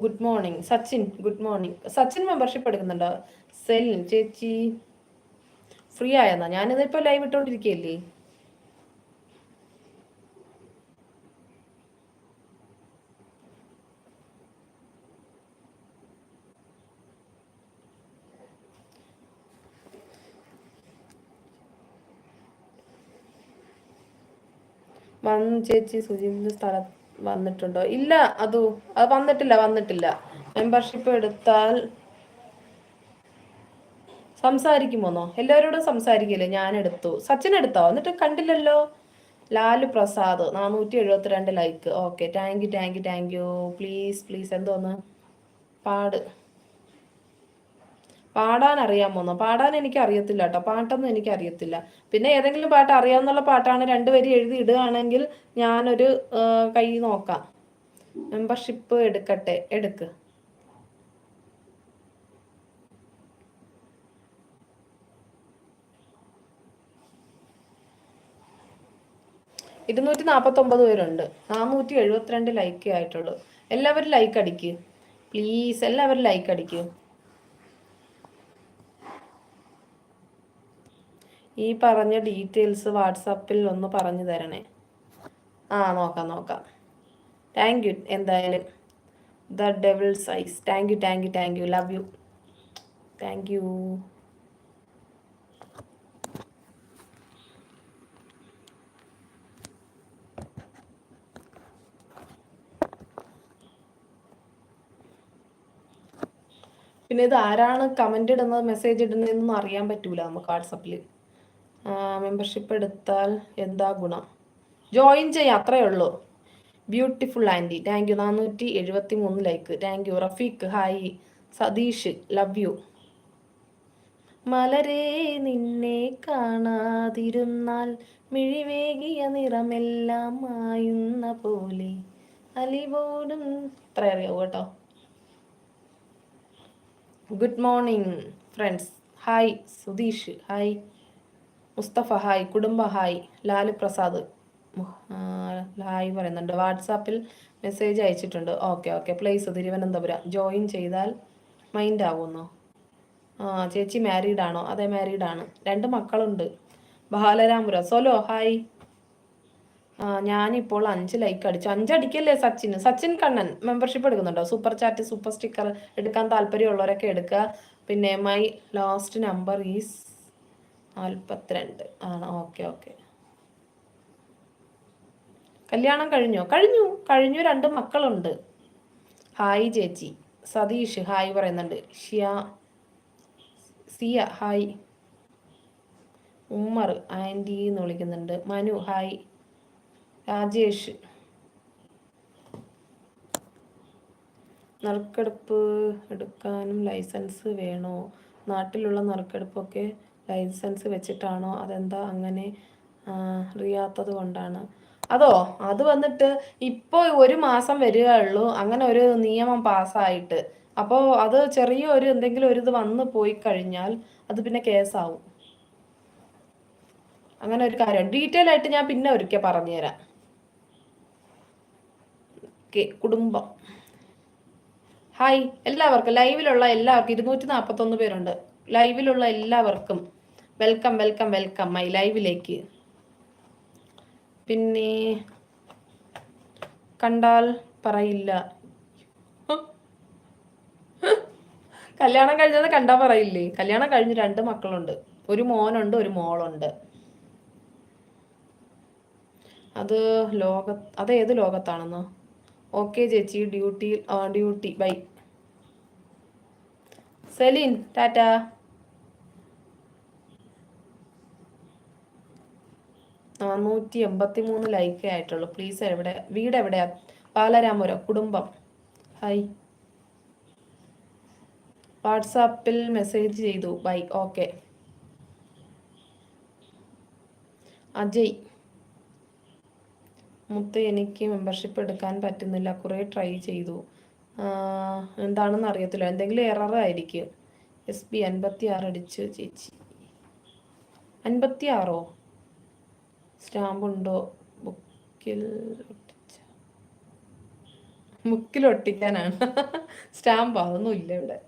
Good morning Sachin good morning Sachin membership എടുക്കുന്നുണ്ടോ സെൽ ചേച്ചി ഫ്രീ ആയെന്നാ? ഞാനിതിപ്പോ ലൈവ് ഇട്ടോണ്ടിരിക്കുകയല്ലേ വന്ന് ചേച്ചി സുജിന്റെ സ്ഥലം വന്നിട്ടുണ്ടോ? ഇല്ല അതു അത് വന്നിട്ടില്ല വന്നിട്ടില്ല. മെമ്പർഷിപ്പ് എടുത്താൽ സംസാരിക്കുമോന്നോ? എല്ലാവരോടും സംസാരിക്കില്ലേ? ഞാൻ എടുത്തു. സച്ചിൻ എടുത്തോ? എന്നിട്ട് കണ്ടില്ലല്ലോ. ലാലു പ്രസാദ് നാനൂറ്റി എഴുപത്തിരണ്ട് like okay thank you thank you thank you please please എന്തോന്ന്? പാട്. പാടാൻ അറിയാമോന്നോ പാടാൻ എനിക്ക് അറിയത്തില്ല കേട്ടോ പാട്ടൊന്നും എനിക്ക് അറിയത്തില്ല പിന്നെ ഏതെങ്കിലും പാട്ട് അറിയാവുന്നുള്ള പാട്ടാണ് രണ്ട് വരി എഴുതി ഇടുകയാണെങ്കിൽ ഞാനൊരു കൈ നോക്കാം. മെമ്പർഷിപ്പ് എടുക്കട്ടെ. എടുക്ക്. ഇരുന്നൂറ്റി നാൽപ്പത്തൊമ്പത് പേരുണ്ട്. നാനൂറ്റി എഴുപത്തിരണ്ട് ലൈക്ക് ആയിട്ടുള്ളൂ. എല്ലാവരും ലൈക്ക് അടിക്ക്. പ്ലീസ് എല്ലാവരും ലൈക്ക് അടിക്കൂ. ഈ പറഞ്ഞ ഡീറ്റെയിൽസ് വാട്സാപ്പിൽ ഒന്ന് പറഞ്ഞു തരണേ. ആ നോക്കാം നോക്കാം. താങ്ക് യു എന്തായാലും. The devil size thank you thank you thank you love you thank you പിന്നെ ഇത് ആരാണ് കമന്റ് ഇടുന്നത് മെസ്സേജ് ഇടുന്നതെന്നൊന്നും അറിയാൻ പറ്റൂല നമുക്ക് വാട്സപ്പിൽ മെമ്പർഷിപ്പ് എടുത്താൽ എന്താ ഗുണം? ജോയിൻ ചെയ്യാം അത്രയേ ഉള്ളൂ. ബ്യൂട്ടിഫുൾ ആന്റി താങ്ക് യു നാനൂറ്റി എഴുപത്തി മൂന്ന് like thank you Rafeeq hi Satheesh love you മലരേ നിന്നെ കാണാതിരുന്നാൽ മിഴിവേകിയ നിറമെല്ലാം മായുന്ന പോലെ അലിവോടും. ഇത്ര അറിയാവൂ കേട്ടോ. Good morning friends hi Sudheesh hi Musthafa hi കുടുംബ ഹായ് ലാലു പ്രസാദ്. ഹായ് പറയുന്നുണ്ട്. വാട്സാപ്പിൽ മെസ്സേജ് അയച്ചിട്ടുണ്ട്. Okay okay. Place Thiruvananthapuram. Join ചെയ്താൽ മൈൻഡ് ആവുന്നു. ആ ചേച്ചി മാരീഡ് ആണോ? അതെ മാരീഡ് ആണ്. രണ്ട് മക്കളുണ്ട്. ബാലരാമുര സോലോ ഹായ്. ആ ഞാനിപ്പോൾ അഞ്ച് ലൈക്ക് അടിച്ചു. അഞ്ചടിക്കല്ലേ സച്ചിൻ സച്ചിൻ കണ്ണൻ മെമ്പർഷിപ്പ് എടുക്കുന്നുണ്ടോ? സൂപ്പർ ചാറ്റ് സൂപ്പർ സ്റ്റിക്കർ എടുക്കാൻ താല്പര്യമുള്ളവരൊക്കെ എടുക്കുക. പിന്നെ മൈ ലാസ്റ്റ് നമ്പർ ഈസ് നാൽപ്പത്തിരണ്ട് ആണ്. Okay okay. കല്യാണം കഴിഞ്ഞോ? കഴിഞ്ഞു. കഴിഞ്ഞു. രണ്ട് മക്കളുണ്ട്. ഹായ് ചേച്ചി. സതീഷ് ഹായ് പറയുന്നുണ്ട്. ഷിയ സിയ ഹായ്. ഉമ്മർ ആന്റി എന്ന് വിളിക്കുന്നുണ്ട്. മനു ഹായ്. രാജേഷ്. നറുക്കെടുപ്പ് എടുക്കാനും ലൈസൻസ് വേണോ? നാട്ടിലുള്ള നറുക്കെടുപ്പൊക്കെ ലൈസൻസ് വെച്ചിട്ടാണോ? അതെന്താ അങ്ങനെ അറിയാത്തത് കൊണ്ടാണ്. അതോ അത് വന്നിട്ട് ഇപ്പോൾ ഒരു മാസം വരികയുള്ളൂ അങ്ങനെ ഒരു നിയമം പാസ്സായിട്ട്. അപ്പോൾ അത് ചെറിയ ഒരു എന്തെങ്കിലും ഒരു ഇത് വന്ന് പോയി കഴിഞ്ഞാൽ അത് പിന്നെ കേസാവും. അങ്ങനെ ഒരു കാര്യം. ഡീറ്റെയിൽ ആയിട്ട് ഞാൻ പിന്നെ ഒരിക്കൽ പറഞ്ഞുതരാം. കുടുംബം. ഹായ് എല്ലാവർക്കും. ലൈവിലുള്ള എല്ലാവർക്കും ഇരുന്നൂറ്റി നാൽപ്പത്തൊന്ന് പേരുണ്ട്. ലൈവിലുള്ള എല്ലാവർക്കും വെൽക്കം വെൽക്കം വെൽക്കം മൈ ലൈവിലേക്ക് പിന്നെ കണ്ടാൽ പറയില്ല. കല്യാണം കഴിഞ്ഞത് കണ്ടാൽ പറയില്ലേ? കല്യാണം കഴിഞ്ഞ് രണ്ട് മക്കളുണ്ട്. ഒരു മോനുണ്ട് ഒരു മോളുണ്ട്. അത് ലോക അത് ഏത് ലോകത്താണെന്ന്? ഓക്കെ ചേച്ചി ഡ്യൂട്ടി ഡ്യൂട്ടി ബൈ സെലിൻ ടാറ്റ. നാനൂറ്റി എൺപത്തി മൂന്ന് ലൈക്കേ ആയിട്ടുള്ളൂ. പ്ലീസ് എവിടെ വീട് എവിടെയാ? പാലരാമപുരം കുടുംബം. ഹായ് വാട്സാപ്പിൽ മെസ്സേജ് ചെയ്തു. Bye okay Ajay. മുത്ത് എനിക്ക് മെമ്പർഷിപ്പ് എടുക്കാൻ പറ്റുന്നില്ല. കുറേ ട്രൈ ചെയ്തു. എന്താണെന്ന് അറിയത്തില്ല. എന്തെങ്കിലും എറർ ആയിരിക്കും. എസ് ബി അൻപത്തി ആറ് അടിച്ച് ചേച്ചി. അൻപത്തി ആറോ സ്റ്റാമ്പുണ്ടോ? ബുക്കിൽ ഒട്ടിച്ച ബുക്കിൽ ഒട്ടിക്കാനാണ്. സ്റ്റാമ്പ് അതൊന്നും ഇല്ല ഇവിടെ.